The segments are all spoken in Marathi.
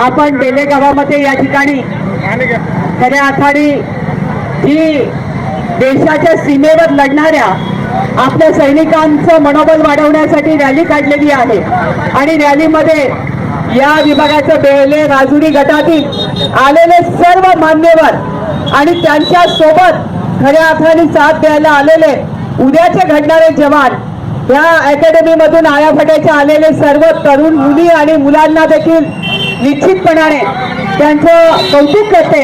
आपण बेले गावामध्ये या ठिकाणी खऱ्या आखाडी ही देशाच्या सीमेवर लढणाऱ्या आपल्या सैनिकांचं मनोबल वाढवण्यासाठी रॅली काढलेली आहे. आणि रॅलीमध्ये या विभागाचं बेले राजुरी गटातील आलेले सर्व मान्यवर आणि त्यांच्यासोबत खऱ्या अर्थाने साथ द्यायला आलेले उद्याचे घडणारे जवान या अकॅडमीमधून आयाफट्याचे आलेले सर्व तरुण मुली आणि मुलांना देखील निश्चितपणाने त्यांचं कौतुक करते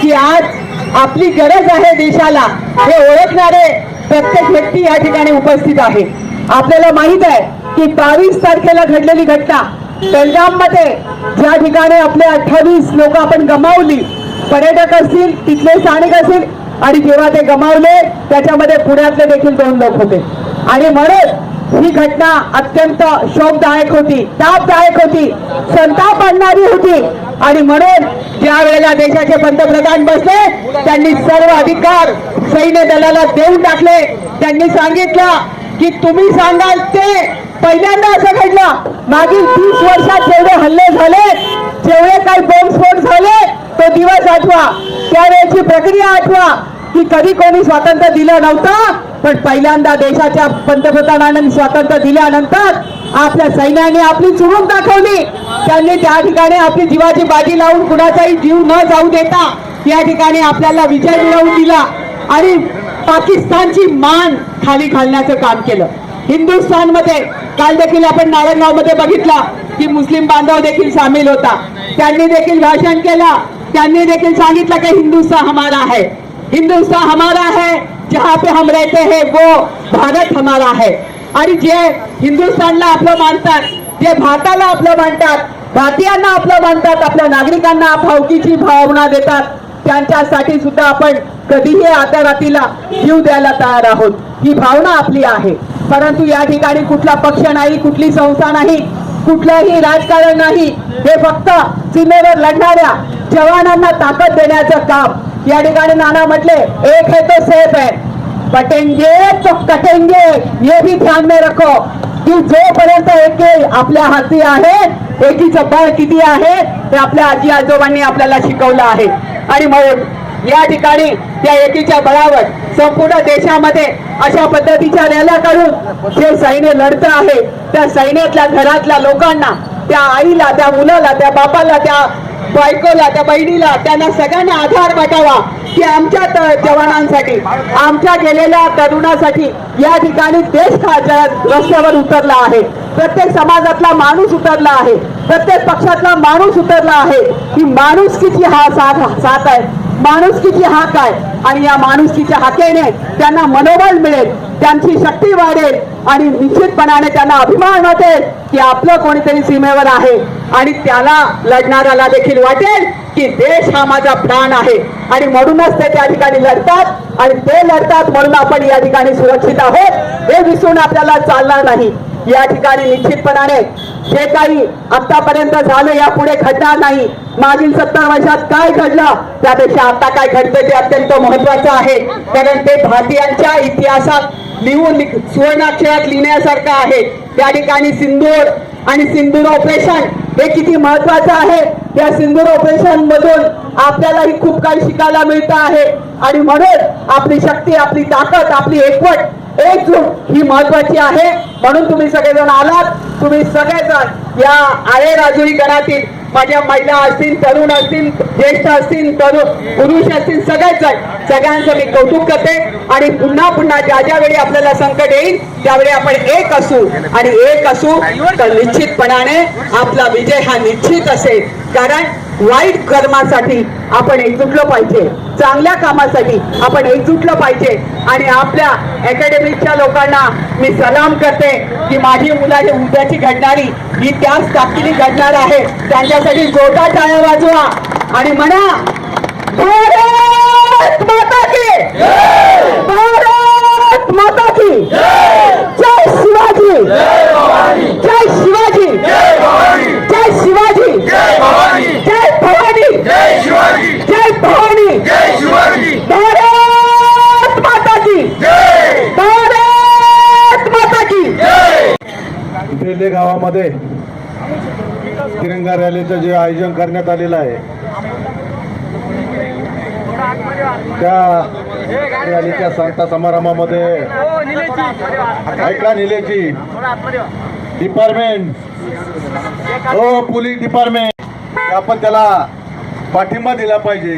की आज आपली गरज आहे देशाला. हे ओळखणारे प्रत्येक व्यक्ती या ठिकाणी उपस्थित आहे. आपल्याला माहीत आहे की बावीस तारखेला घडलेली घटना पंजाबमध्ये ज्या ठिकाणी आपले अठ्ठावीस लोक आपण गमावली. पर्यटक असतील तिथले स्थानिक असतील आणि जेव्हा ते गमावले त्याच्यामध्ये पुण्यातले देखील दोन लोक होते. आणि म्हणून ही घटना अत्यंत शोकदायक होती तापदायक होती संताप आणणारी होती. आणि म्हणून ज्या वेळेला देशाचे पंतप्रधान बसले त्यांनी सर्व अधिकार सैन्य दलाला देऊन टाकले. त्यांनी सांगितलं की तुम्ही सांगाल ते पहिल्यांदा असं घडलं. मागील तीस वर्षात जेवढे हल्ले झाले जेवढे काही बॉम्बस्फोट झाले तो दिवस आठवा. त्यावेळेची प्रक्रिया आठवा. की कधी कोणी स्वातंत्र्य दिलं नव्हतं पण पहिल्यांदा देशाच्या पंतप्रधानांनी स्वातंत्र्य दिल्यानंतर आपल्या सैन्याने आपली चुरूक दाखवली. त्यांनी त्या ठिकाणी आपली जीवाची बाजी लावून कुणाचाही जीव न जाऊ देता या ठिकाणी आपल्याला विजय मिळवून दिला. आणि पाकिस्तानची मान खाली घालण्याचं काम केलं. हिंदुस्थानमध्ये काल देखील आपण नारायणगावमध्ये बघितलं की मुस्लिम बांधव देखील सामील होता. त्यांनी देखील भाषण केलं. त्यांनी देखील सांगितलं की हिंदुस्तान हमारा है। हिंदुस्तान हमारा है जहाँ पे हम रहते हैं वो भारत हमारा है। आणि जे हिंदुस्थानला आपलं मानतात जे भारताला आपलं मानतात भारतीयांना आपलं मानतात आपल्या नागरिकांना भावकीची भावना देतात त्यांच्यासाठी सुद्धा आपण कधीही आतारातीला जीव द्यायला तयार आहोत. ही भावना आपली आहे. परंतु या ठिकाणी कुठला पक्ष नाही कुठली संस्था नाही कुठलंही राजकारण नाही हे फक्त सीमेवर लढणाऱ्या जवानांना ताकद देण्याचं काम. या ठिकाणी नाना म्हटले एक है तो सेफ है पटेंगे तो कटेंगे हे भी ध्यान में रखो. की जोपर्यंत एक आपल्या हाती आहे एकीचं बळ किती आहे ते आपल्या आजी आजोबांनी आपल्याला शिकवलं आहे. आणि म्हणून या ठिकाणी त्या एकीच्या बळावर संपूर्ण देशामध्ये अशा पद्धतीच्या रॅल्या काढून जे सैन्य लढत आहे त्या सैन्यातल्या घरातल्या लोकांना त्या आईला त्या मुलाला त्या बापाला त्या बायकोला त्या बहिणीला त्यांना सगळ्यांना आधार वाटावा की आमच्या जवानांसाठी आमच्या गेलेल्या तरुणासाठी या ठिकाणी देश रस्त्यावर उतरला आहे. प्रत्येक समाजातला माणूस उतरला आहे. प्रत्येक पक्षातला माणूस उतरला आहे. ही किती हा साथ साथ आहे. माणुसकीची हाक आहे. आणि या माणुसकीच्या हाकेने त्यांना मनोबल मिळेल त्यांची शक्ती वाढेल आणि निश्चितपणाने त्यांना अभिमान वाटेल की आपलं कोणीतरी सीमेवर आहे. आणि त्याला लढणाऱ्याला देखील वाटेल की देश हा माझा प्राण आहे. आणि म्हणूनच ते त्या ठिकाणी लढतात. आणि ते लढतात म्हणून आपण या ठिकाणी सुरक्षित आहोत. हे विसरून आपल्याला चालणार नाही. या ठिकाणी निश्चितपणाने जे काही आतापर्यंत झालं यापुढे घडणार नाही. मागील सत्तर वर्षात काय घडलं त्यापेक्षा आता काय घडतं ते अत्यंत महत्वाचं आहे. कारण ते भारतीयांच्या इतिहासात लिहून सुवर्णाक्षरात लिहिण्यासारखं आहे. त्या ठिकाणी सिंदूर आणि सिंदूर ऑपरेशन हे किती महत्वाचं आहे. या सिंदूर ऑपरेशन मधून आपल्यालाही खूप काही शिकायला मिळतं आहे. आणि म्हणून आपली शक्ती आपली ताकद आपली एकवट एकजूट ही महत्वाची आहे. म्हणून तुम्ही सगळेजण आलात. तुम्ही सगळेजण या आळे राजुरी गणातील माझ्या महिला असतील तरुण असतील ज्येष्ठ असतील तरुण पुरुष असतील सगळेच जण सगळ्यांचं मी कौतुक करते. आणि पुन्हा पुन्हा ज्या ज्या वेळी आपल्याला संकट येईल त्यावेळी आपण एक असू. आणि एक असू तर निश्चितपणाने आपला विजय हा निश्चित असेल. कारण वाईट कर्मासाठी आपण एकजुटलो पाहिजे. चांगल्या कामासाठी आपण एकजुटलं पाहिजे. आणि आपल्या अकॅडमीच्या लोकांना मी सलाम करते की माझी मुलं हे उद्याची घडणारी ही त्याच ताकदीने घडणार आहे. त्यांच्यासाठी जोरदार टाळ्या वाजवा आणि म्हणा भारत माता की भारत माता की जय शिवाजी जय शिवाजी जय शिवाजी जय भवानी जय शिवाजी जय भवानी जय शिवाजी भारत माता की जय भारत माता की जय बेले गावामध्ये तिरंगा रॅलीचं जे आयोजन करण्यात आलेलं आहे. त्या रॅलीच्या सांगता समारंभामध्ये ऐका निलेची डिपार्टमेंट. हो पोलीस डिपार्टमेंट. आपण त्याला पाठिंबा दिला पाहिजे.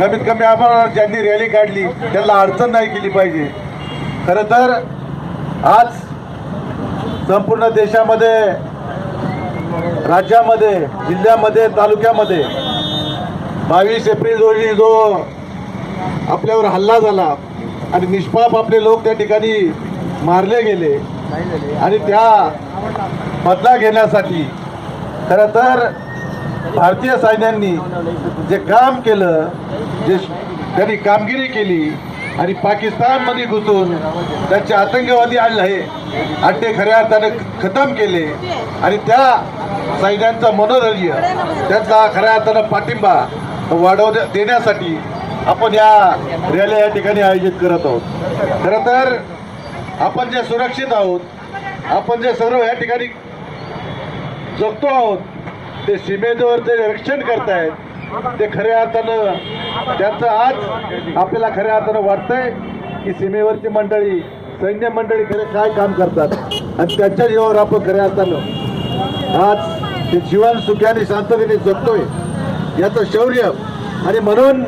कमीत कमी आपण ज्यांनी रॅली काढली त्यांना अडचण नाही केली पाहिजे. खरं तर आज संपूर्ण देशामध्ये राज्यामध्ये जिल्ह्यामध्ये तालुक्यामध्ये बावीस एप्रिल रोजी जो आपल्यावर हल्ला झाला आणि निष्पाप आपले लोक त्या ठिकाणी मारले गेले आणि त्या बदला घेण्यासाठी खरं तर भारतीय सैन्यांनी जे काम केलं जे त्यांनी कामगिरी केली आणि पाकिस्तानमध्ये घुसून त्याचे आतंकवादी आणले अड्डे खऱ्या अर्थानं खतम केले. आणि त्या सैन्यांचं मनोधैर्य त्यांचा खऱ्या अर्थानं पाठिंबा वाढव देण्यासाठी आपण या रॅली या ठिकाणी आयोजित करत आहोत. खरं तर आपण जे सुरक्षित आहोत आपण जे सर्व या ठिकाणी जगतो आहोत ते सीमेवर ते रक्षण करतायत. ते खऱ्या अर्थानं त्याचं आज आपल्याला खऱ्या अर्थानं वाटतंय की सीमेवरची मंडळी सैन्य मंडळी खरे काय काम करतात. आणि त्याच्या जीवावर आपण खऱ्या अर्थानं आज ते जीवन सुख्याने शांततेने जगतोय. याचं शौर्य आणि म्हणून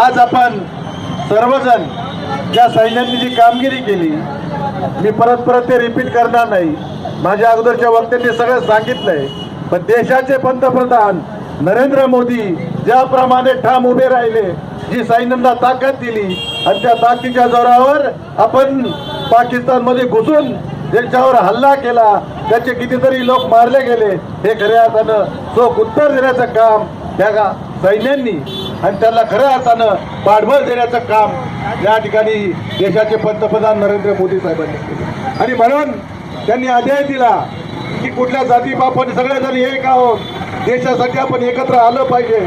आज आपण सर्वजण ज्या सैन्यांनी जी कामगिरी केली मी परत परत ते रिपीट करणार नाही. माझ्या अगोदरच्या वक्त्यांनी सगळं सांगितलंय. पण देशाचे पंतप्रधान नरेंद्र मोदी ज्याप्रमाणे ठाम उभे राहिले जी सैन्यांना ताकद दिली आणि त्या ताकदीच्या जोरावर आपण पाकिस्तानमध्ये घुसून त्यांच्यावर हल्ला केला त्याचे कितीतरी लोक मारले गेले. हे खऱ्या अर्थानं चोख उत्तर देण्याचं काम त्या सैन्यांनी आणि त्यांना खऱ्या अर्थानं पाठबळ देण्याचं काम या ठिकाणी देशाचे पंतप्रधान नरेंद्र मोदी साहेबांनी केले. आणि म्हणून त्यांनी आदेश दिला की कुठल्या जाती आपण सगळेजण एक आहोत. देशासाठी आपण एकत्र आलं पाहिजे.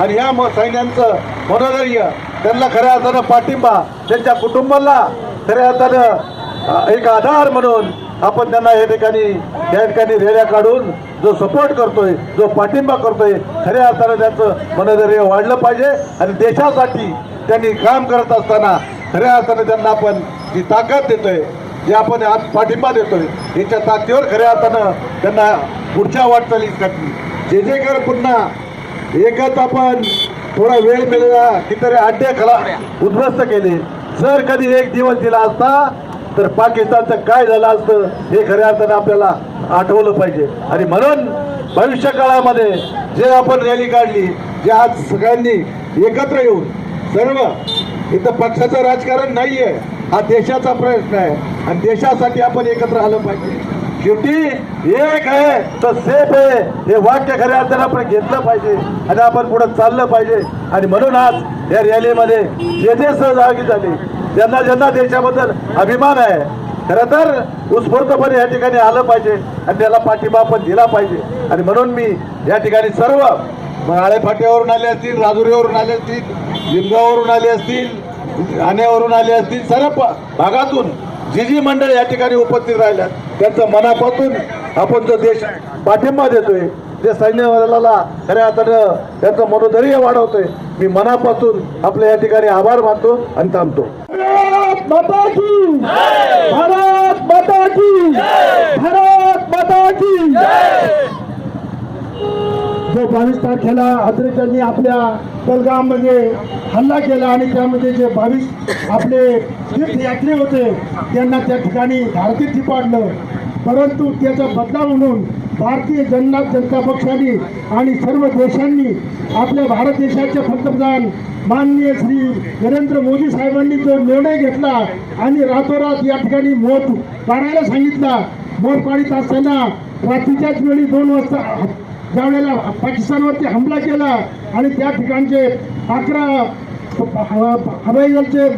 आणि ह्या म सैन्यांचं मनोधैर्य त्यांना खऱ्या अर्थानं पाठिंबा त्यांच्या कुटुंबाला खऱ्या अर्थानं एक आधार म्हणून आपण त्यांना या ठिकाणी या ठिकाणी रेऱ्या काढून जो सपोर्ट करतोय जो पाठिंबा करतोय खऱ्या अर्थानं त्यांचं मनोधैर्य वाढलं पाहिजे. आणि देशासाठी त्यांनी काम करत असताना खऱ्या अर्थानं त्यांना आपण जी ताकद देतोय जे आपण आज पाठिंबा देतोय. याच्या ताकदीवर खऱ्या अर्थानं त्यांना पुढच्या वाटचालीसाठी जे जे कर पुन्हा एकच आपण थोडा वेळ मिळाला की तरी अड्डे खला उद्ध्वस्त केले. जर कधी एक दिवस दिला असता तर पाकिस्तानचं काय झालं असतं हे खऱ्या अर्थानं आपल्याला आठवलं पाहिजे. आणि म्हणून भविष्य काळामध्ये जे आपण रॅली काढली जे आज सगळ्यांनी एकत्र येऊन सर्व इथं पक्षाचं राजकारण नाहीये हा देशाचा प्रश्न आहे. आणि देशासाठी आपण एकत्र आलं पाहिजे. शेवटी एक आहे तर सेफ आहे. हे वाक्य खऱ्या अर्थानं आपण घेतलं पाहिजे आणि आपण पुढे चाललं पाहिजे. आणि म्हणून आज या रॅलीमध्ये जे जे सहभागी झाले ज्यांना ज्यांना देशाबद्दल अभिमान आहे खरं तर उत्स्फूर्तपणे या ठिकाणी आलं पाहिजे आणि त्याला पाठिंबा आपण दिला पाहिजे. आणि म्हणून मी या ठिकाणी सर्व मग आळेफाट्यावरून आले असतील राजुरीवरून आले असतील लिंगावरून आले असतील ठाण्यावरून आले असतील सर्व भागातून जी जी मंडळ या ठिकाणी उपस्थित राहिल्यात त्यांचं मनापासून आपण जो देश पाठिंबा देतोय जे सैन्य दलाला खऱ्या अर्थानं त्यांचं मनोधैर्य वाढवतोय मी मनापासून आपल्या या ठिकाणी आभार मानतो आणि थांबतो. भारत माता की भारत माता की भारत माता की जो बावीस तारखेला अद्रेच्यांनी आपल्या बलगाममध्ये हल्ला केला आणि त्यामध्ये जे बावीस आपले तीर्थयात्री होते त्यांना त्या ठिकाणी धारतीर्थी पाडलं परंतु त्याचा बदला म्हणून भारतीय जनता जनता पक्षाने आणि सर्व देशांनी आपल्या भारत देशाचे पंतप्रधान माननीय श्री नरेंद्र मोदी साहेबांनी जो निर्णय घेतला आणि रातोरात या ठिकाणी मोठ पाडायला सांगितला मोठ पाडीत असताना रात्रीच्याच वेळी दोन वाजता ज्यावेळेला पाकिस्तानवरती हमला केला आणि त्या ठिकाणचे अकरा हवाई दलचे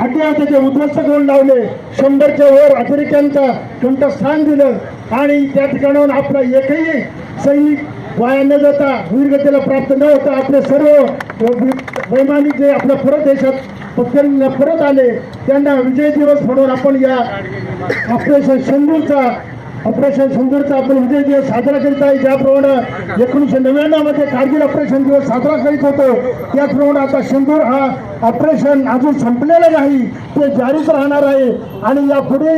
अड्डे होते ते उद्ध्वस्त करून लावले. शंभरच्या वर अमेरिक्यांचा कोणतं स्थान दिलं. आणि त्या ठिकाणाहून आपला एकही सैनिक वाया न जाता वीरगतीला प्राप्त न होता आपले सर्व वैमानिक जे आपल्या परत देशात परत आले त्यांना विजय दिवस म्हणून आपण या ऑपरेशन शंभूचा ऑपरेशन सुंदरचा आपण विजय दिवस साजरा करीत आहे ज्याप्रमाणे एकोणीसशे नव्याण्णवमध्ये कारगिल ऑपरेशन दिवस साजरा करीत होतो त्याचप्रमाणे आता सिंदूर हा ऑपरेशन अजून संपलेलं नाही ते जारीच राहणार आहे. आणि यापुढे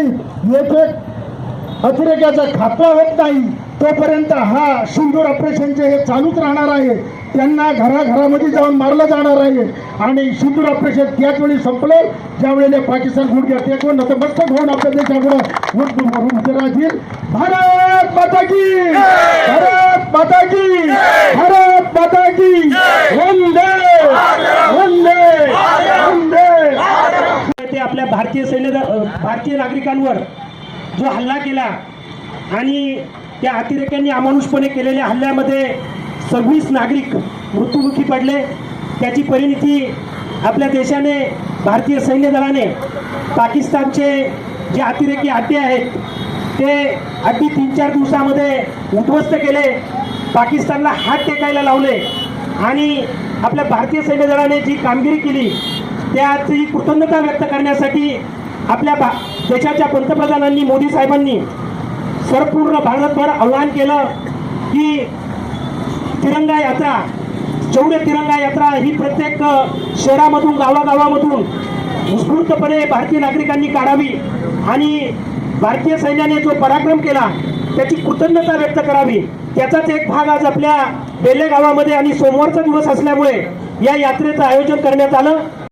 एक एक अतिरेक्याचा खात्मा होत नाही. तोपर्यंत हा सिंदूर ऑपरेशनचे हे चालूच राहणार आहे त्यांना घराघरामध्ये जाऊन मारलं जाणार आहे. आणि सिंदूर ऑपरेशन त्याच वेळी संपलं ज्यावेळेला पाकिस्तान गुडघ्या टेकून नतमस्तक होऊन आपल्या देशाकडं उठ- उभे राहतील. भारत माता की भारत माता की भारत माता की वंदे! वंदे! वंदे! ते आपल्या भारतीय सैन्य भारतीय नागरिकांवर जो हल्ला केला आणि त्या अतिरेक्यांनी अमानुषपणे केलेल्या हल्ल्यामध्ये सव्वीस नागरिक मृत्युमुखी पडले. त्याची परिणिती आपल्या देशाने भारतीय सैन्य दलाने पाकिस्तानचे जे अतिरेकी अड्डे आहेत ते अगदी तीन चार दिवसामध्ये उद्ध्वस्त केले. पाकिस्तानला हात टेकायला लावले आणि आपल्या भारतीय सैन्य दलाने जी कामगिरी केली त्याची कृतज्ञता व्यक्त करण्यासाठी आपल्या भा देशाच्या पंतप्रधानांनी मोदी साहेबांनी संपूर्ण भारतभर आव्हान केलं की तिरंगा यात्रा चौडे तिरंगा यात्रा ही प्रत्येक शहरामधून गावागावामधून उत्स्फूर्तपणे भारतीय नागरिकांनी काढावी आणि भारतीय सैन्याने जो पराक्रम केला त्याची कृतज्ञता व्यक्त करावी. त्याचाच एक भाग आज आपल्या बेले गावामध्ये आणि सोमवारचा दिवस असल्यामुळे या यात्रेचं आयोजन करण्यात आलं.